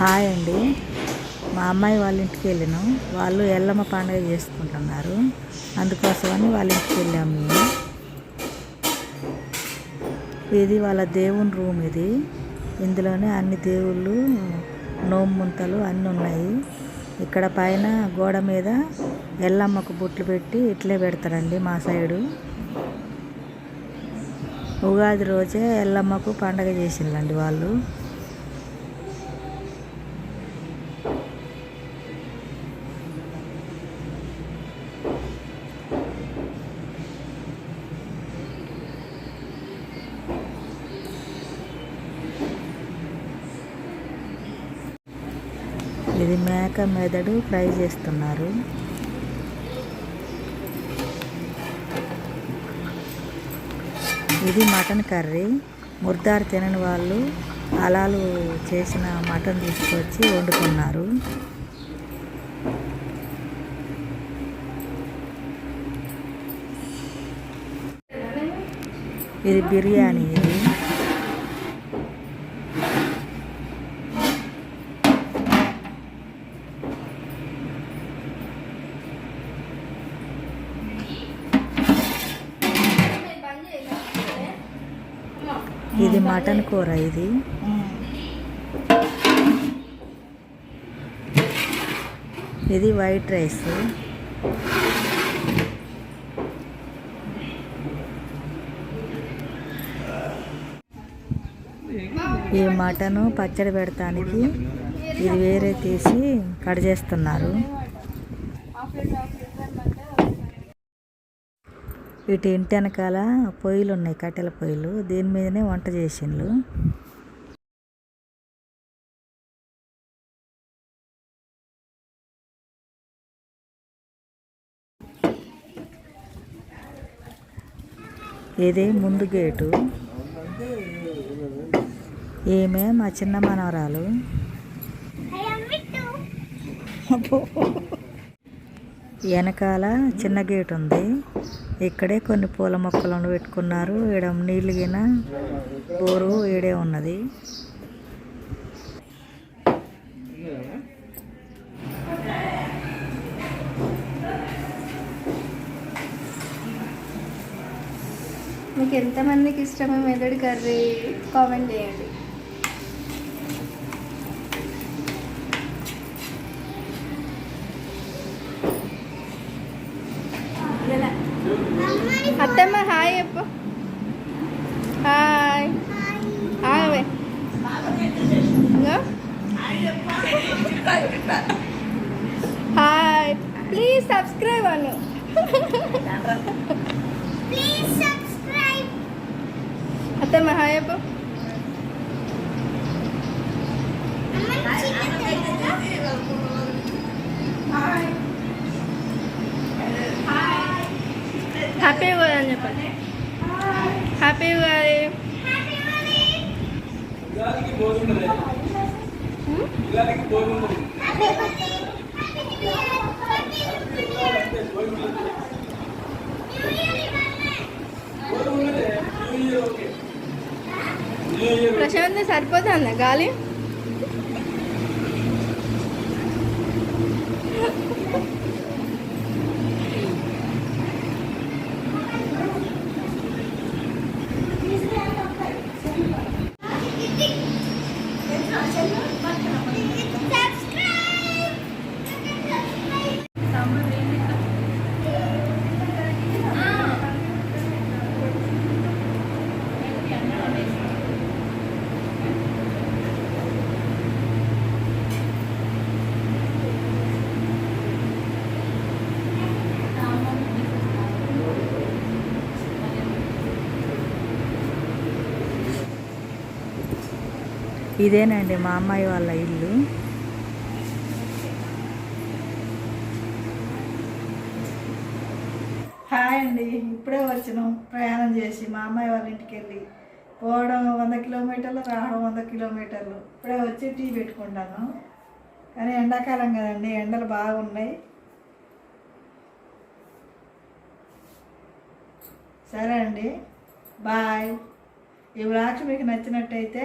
Hi అండి. మా అమ్మాయి వాళ్ళ ఇంటికి వెళ్ళినాం. వాళ్ళు ఎల్లమ్మ పండుగ చేసుకుంటున్నారు. అందుకోసమని వాళ్ళ ఇంటికి వెళ్ళాము మేము. ఇది వాళ్ళ దేవుని రూమ్ ఇది. ఇందులోనే అన్ని దేవుళ్ళు నోము ముంతలు అన్నీ ఉన్నాయి. ఇక్కడ పైన గోడ మీద ఎల్లమ్మకు బొట్లు పెట్టి ఇట్లే పెడతారండి మా సైడు. ఉగాది రోజే ఎల్లమ్మకు పండగ చేసిందండి వాళ్ళు. ఇది మేక మెదడు ఫ్రై చేస్తున్నారు. ఇది మటన్ కర్రీ. ముర్దారు తినని వాళ్ళు అలాలు చేసిన మటన్ తీసుకొచ్చి వండుకున్నారు. ఇది బిర్యానీ. ఇది ఇది మటన్ కూర ఇది. ఇది వైట్ రైస్. ఈ మటను పచ్చడి పెడతానికి ఇది వేరే తీసి కట్ చేస్తున్నారు. ఇటు ఇంటి వెనకాల పొయ్యిలు ఉన్నాయి కట్టెల పొయ్యిలు. దీని మీదనే వంట చేసిండ్రు ఇది ముందు గేటు. ఈమె మా చిన్న మనవరాలు? వెనకాల చిన్న గేట్ ఉంది. ఇక్కడే కొన్ని పూల మొక్కలను పెట్టుకున్నారు. ఈడ నీళ్ళుగిన బోరు ఈడే ఉన్నది. మీకు ఎంతమందికి ఇష్టమే మెదడు కర్రీ? కామెంట్ చేయండి. అత్తమ్మ హాయ్ చెప్పు హాయ్ ఆగవే ఇంగో. హాయ్ ప్లీజ్ సబ్స్క్రైబ్ అను అత్తమ్మ హాయ్ చెప్పు హ్యాపీ ఉగాది అని చెప్పండి హ్యాపీ ఉగాది ప్రశాంత్ సరిపోతుందా గాలి? Gracias. ఇదేనండి మా అమ్మాయి వాళ్ళ ఇల్లు. హాయ్ అండి ఇప్పుడే వచ్చినాం ప్రయాణం చేసి మా అమ్మాయి వాళ్ళ ఇంటికి వెళ్ళి. పోవడం వంద కిలోమీటర్లు రావడం వంద కిలోమీటర్లు. ఇప్పుడే వచ్చి టీ పెట్టుకుంటాను. కానీ ఎండాకాలం కదండి ఎండలు బాగున్నాయి. సరే అండి బాయ్. ఈ వ్లాగ్స్ మీకు నచ్చినట్టయితే